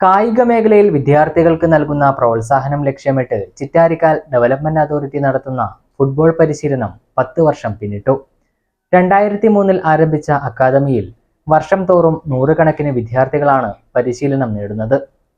കായിക മേഖലയിൽ വിദ്യാർത്ഥികൾക്ക് നൽകുന്ന പ്രോത്സാഹനം ലക്ഷ്യമിട്ട് ചിറ്റാരിക്കാൽ ഡെവലപ്മെന്റ് അതോറിറ്റി നടത്തുന്ന ഫുട്ബോൾ പരിശീലനം പത്ത് വർഷം പിന്നിട്ടു. രണ്ടായിരത്തി മൂന്നിൽ ആരംഭിച്ച അക്കാദമിയിൽ വർഷം തോറും നൂറുകണക്കിന് വിദ്യാർത്ഥികളാണ് പരിശീലനം നേടുന്നത്.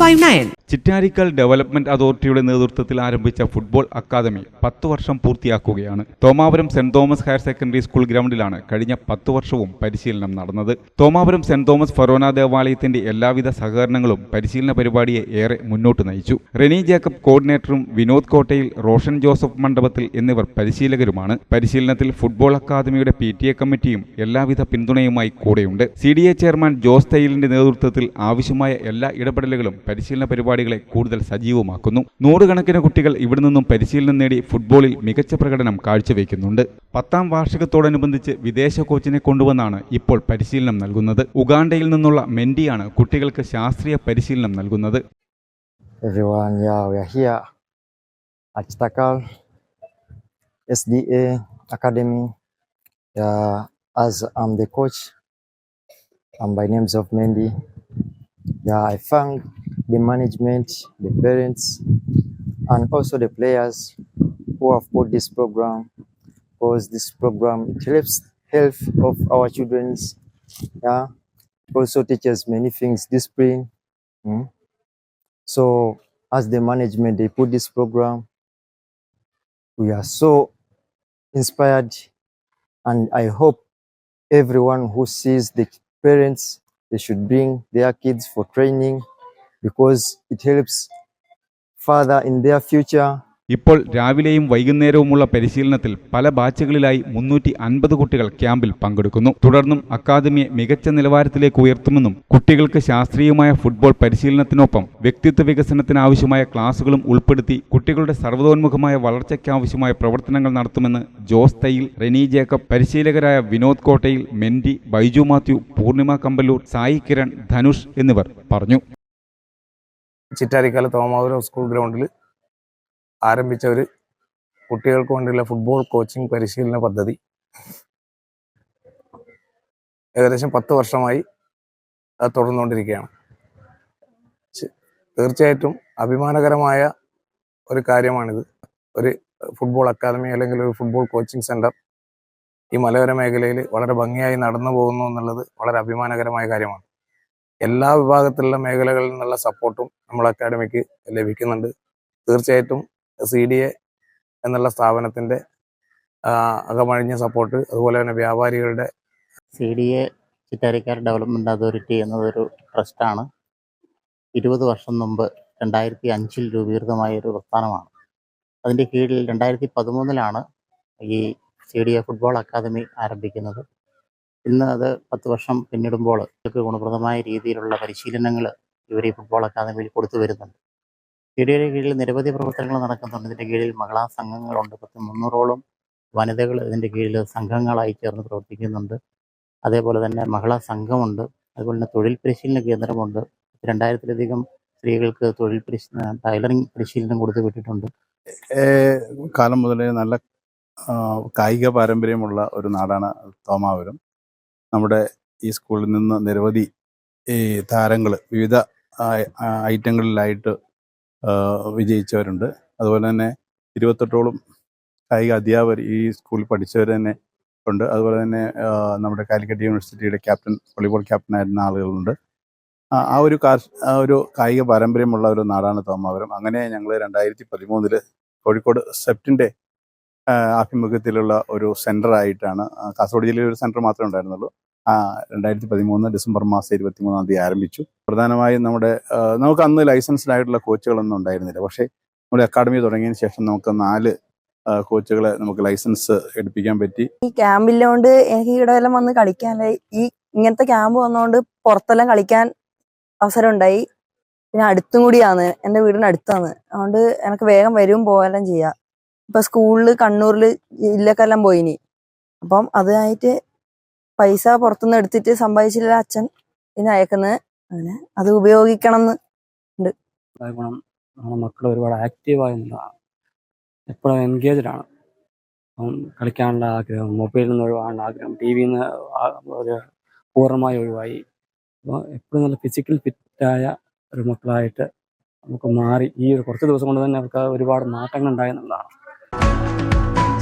five nine Chittarikkal development അതോറിറ്റിയുടെ നേതൃത്വത്തിൽ ആരംഭിച്ച ഫുട്ബോൾ അക്കാദമി പത്ത് വർഷം പൂർത്തിയാക്കുകയാണ്. Thomapuram saint Thomas higher secondary school ഗ്രൗണ്ടിലാണ് കഴിഞ്ഞ പത്ത് വർഷവും പരിശീലനം നടന്നത്. തോമാപുരം സെന്റ് തോമസ് ഫൊറോന ദേവാലയത്തിന്റെ എല്ലാവിധ സഹകരണങ്ങളും പരിശീലന പരിപാടിയെ ഏറെ മുന്നോട്ട് നയിച്ചു. റെനി ജേക്കബ് കോർഡിനേറ്ററും വിനോദ് കോട്ടയിൽ റോഷൻ ജോസഫ് മണ്ഡപത്തിൽ എന്നിവർ പരിശീലകരുമാണ്. പരിശീലനത്തിൽ ഫുട്ബോൾ അക്കാദമിയുടെ പി കമ്മിറ്റിയും എല്ലാവിധ പിന്തുണയുമായി കൂടെയുണ്ട്. സി ചെയർമാൻ ജോസ് തയ്യലിന്റെ നേതൃത്വത്തിൽ ആവശ്യമായ എല്ലാ ഇടപെടലുകളും പരിശീലന പരിപാടികളെ കൂടുതൽ സജീവമാക്കുന്നു. നൂറുകണക്കിന് കുട്ടികൾ ഇവിടെ നിന്നും പരിശീലനം നേടി ഫുട്ബോളിൽ മികച്ച പ്രകടനം കാഴ്ചവെക്കുന്നുണ്ട്. പത്താം വാർഷികത്തോടനുബന്ധിച്ച് വിദേശ കോച്ചിനെ കൊണ്ടുവന്നാണ് ഇപ്പോൾ പരിശീലനം നൽകുന്നത്. ഉഗാണ്ടയിൽ നിന്നുള്ള മെൻഡിയാണ് കുട്ടികൾക്ക് ശാസ്ത്രീയ പരിശീലനം നൽകുന്നത്. Academy. Yeah, as I'm the coach, by names of Mendy. Yeah, I the management, the parents, and also the players who have put this program because this program it helps health of our children's. Yeah, also teaches many things, discipline. mm. So, as the management, they put this program. We are so inspired, and I hope everyone who sees the parents they should bring their kids for training because it helps further in their future. ഇപ്പോൾ രാവിലെയും വൈകുന്നേരവുമുള്ള പരിശീലനത്തിൽ പല ബാച്ചുകളിലായി മുന്നൂറ്റി അൻപത് കുട്ടികൾ ക്യാമ്പിൽ പങ്കെടുക്കുന്നു. തുടർന്നും അക്കാദമിയെ മികച്ച നിലവാരത്തിലേക്ക് ഉയർത്തുമെന്നും കുട്ടികൾക്ക് ശാസ്ത്രീയമായ ഫുട്ബോൾ പരിശീലനത്തിനൊപ്പം വ്യക്തിത്വ വികസനത്തിനാവശ്യമായ ക്ലാസുകളും ഉൾപ്പെടുത്തി കുട്ടികളുടെ സർവതോന്മുഖമായ വളർച്ചയ്ക്കാവശ്യമായ പ്രവർത്തനങ്ങൾ നടത്തുമെന്ന് ജോസ് തയ്യിൽ റെനി ജേക്കബ് പരിശീലകരായ വിനോദ് കോട്ടയിൽ മെൻഡി ബൈജു മാത്യു പൂർണിമ കമ്പല്ലൂർ സായി കിരൺ ധനുഷ് എന്നിവർ പറഞ്ഞു. ചിറ്റാരിക്കാല തോമാപുരം സ്കൂൾ ഗ്രൗണ്ടിൽ ആരംഭിച്ച ഒരു കുട്ടികൾക്ക് വേണ്ടിയുള്ള ഫുട്ബോൾ കോച്ചിങ് പരിശീലന പദ്ധതി. ഏകദേശം പത്ത് വർഷമായി അത് തുടർന്നുകൊണ്ടിരിക്കുകയാണ്. തീർച്ചയായിട്ടും അഭിമാനകരമായ ഒരു കാര്യമാണിത്. ഒരു ഫുട്ബോൾ അക്കാദമി അല്ലെങ്കിൽ ഒരു ഫുട്ബോൾ കോച്ചിങ് സെന്റർ ഈ മലയോര മേഖലയിൽ വളരെ ഭംഗിയായി നടന്നു പോകുന്നു എന്നുള്ളത് വളരെ അഭിമാനകരമായ കാര്യമാണ്. എല്ലാ വിഭാഗത്തിലുള്ള മേഖലകളിൽ നിന്നുള്ള സപ്പോർട്ടും നമ്മൾ അക്കാഡമിക്ക് ലഭിക്കുന്നുണ്ട്. തീർച്ചയായിട്ടും സി ഡി എ എന്നുള്ള സ്ഥാപനത്തിന്റെ അകമഴിഞ്ഞ സപ്പോർട്ട് അതുപോലെ തന്നെ വ്യാപാരികളുടെ C D A Chittarikkal development authority എന്നതൊരു ട്രസ്റ്റാണ് ഇരുപത് വർഷം മുമ്പ് രണ്ടായിരത്തി അഞ്ചിൽ രൂപീകൃതമായ ഒരു പ്രസ്ഥാനമാണ്. അതിന്റെ കീഴിൽ രണ്ടായിരത്തി പതിമൂന്നിലാണ് ഈ C D A football academy ആരംഭിക്കുന്നത്. ഇന്ന് അത് പത്ത് വർഷം പിന്നിടുമ്പോൾ ഇവർക്ക് ഗുണപ്രദമായ രീതിയിലുള്ള പരിശീലനങ്ങൾ ഇവർ ഈ ഫുട്ബോൾ അക്കാദമിയിൽ കൊടുത്തു വരുന്നുണ്ട്. സി കീഴിൽ നിരവധി പ്രവർത്തനങ്ങൾ നടക്കുന്നുണ്ട്. ഇതിന്റെ കീഴിൽ മഹിളാ സംഘങ്ങളുണ്ട്. പത്ത് മുന്നൂറോളം വനിതകൾ ഇതിന്റെ കീഴിൽ സംഘങ്ങളായി ചേർന്ന് പ്രവർത്തിക്കുന്നുണ്ട്. അതേപോലെ തന്നെ മഹിളാ സംഘമുണ്ട്. അതുപോലെ തന്നെ തൊഴിൽ പരിശീലന കേന്ദ്രമുണ്ട്. രണ്ടായിരത്തിലധികം സ്ത്രീകൾക്ക് തൊഴിൽ പരിശീലന ടൈലറിംഗ് പരിശീലനം കൊടുത്തു വിട്ടിട്ടുണ്ട്. കാലം മുതലേ നല്ല കായിക പാരമ്പര്യമുള്ള ഒരു നാടാണ് തോമാപുരം. നമ്മുടെ ഈ സ്കൂളിൽ നിന്ന് നിരവധി ഈ താരങ്ങൾ വിവിധ ഐറ്റങ്ങളിലായിട്ട് വിജയിച്ചവരുണ്ട്. അതുപോലെ തന്നെ ഇരുപത്തെട്ടോളം കായിക അധ്യാപകർ ഈ സ്കൂളിൽ പഠിച്ചവർ തന്നെ ഉണ്ട്. അതുപോലെ തന്നെ നമ്മുടെ കാലിക്കറ്റ് യൂണിവേഴ്സിറ്റിയുടെ ക്യാപ്റ്റൻ വോളിബോൾ ക്യാപ്റ്റൻ ആയിരുന്ന ആളുകളുണ്ട്. ആ ഒരു ആ ഒരു കായിക പാരമ്പര്യമുള്ള ഒരു നാടാണ് തോമാപുരം. അങ്ങനെ ഞങ്ങൾ രണ്ടായിരത്തി പതിമൂന്നിൽ കോഴിക്കോട് സെപ്റ്റിന്റെ ആ, ആഭിമുഖ്യത്തിലുള്ള ഒരു സെന്റർ ആയിട്ടാണ് കാസർഗോഡ് ജില്ലയിൽ ഒരു സെന്റർ മാത്രമേ ഉണ്ടായിരുന്നുള്ളൂ. രണ്ടായിരത്തി പതിമൂന്ന് ഡിസംബർ മാസം ഇരുപത്തി മൂന്നാം തീയതി ആരംഭിച്ചു. പ്രധാനമായും നമ്മുടെ നമുക്ക് അന്ന് ലൈസൻസ്ഡ് ആയിട്ടുള്ള കോച്ചുകളൊന്നും ഉണ്ടായിരുന്നില്ല. പക്ഷേ നമ്മുടെ അക്കാഡമി തുടങ്ങിയതിന് ശേഷം നമുക്ക് നാല് കോച്ചുകളെ നമുക്ക് ലൈസൻസ് എടുപ്പിക്കാൻ പറ്റി. ഈ ക്യാമ്പില്ലോണ്ട് എനിക്ക് ഇവിടെ എല്ലാം വന്ന് കളിക്കാൻ ഈ ഇങ്ങനത്തെ ക്യാമ്പ് വന്നുകൊണ്ട് പുറത്തെല്ലാം കളിക്കാൻ അവസരം ഉണ്ടായി പിന്നെ അടുത്തും കൂടിയാണ്. എന്റെ വീടിന് അടുത്താണ് അതുകൊണ്ട് എനിക്ക് വേഗം വരും പോകാനും ചെയ്യാം. ഇപ്പൊ സ്കൂളിൽ കണ്ണൂരിൽ ജില്ലക്കെല്ലാം പോയിനി. അപ്പം അതിനായിട്ട് പൈസ പുറത്തുനിന്ന് എടുത്തിട്ട് സമ്പാദിച്ചില്ല അച്ഛൻ ഇതിന് അയക്കുന്നത് അങ്ങനെ അത് ഉപയോഗിക്കണം എന്ന് ഗുണം നമ്മുടെ മക്കൾ ഒരുപാട് ആക്റ്റീവായി എപ്പോഴും എൻഗേജ്ഡ് ആണ്. കളിക്കാനുള്ള ആഗ്രഹം മൊബൈലിൽ നിന്ന് ഒഴിവാനുള്ള ആഗ്രഹം ടി വിയിൽ നിന്ന് ഒരു പൂർണമായി ഒഴിവായി. അപ്പോൾ എപ്പോഴും നല്ല ഫിസിക്കൽ ഫിറ്റായ ഒരു മക്കളായിട്ട് നമുക്ക് മാറി ഈ ഒരു കുറച്ച് ദിവസം കൊണ്ട് തന്നെ അവർക്ക് ഒരുപാട് മാറ്റങ്ങൾ ഉണ്ടായി എന്നുള്ളതാണ്.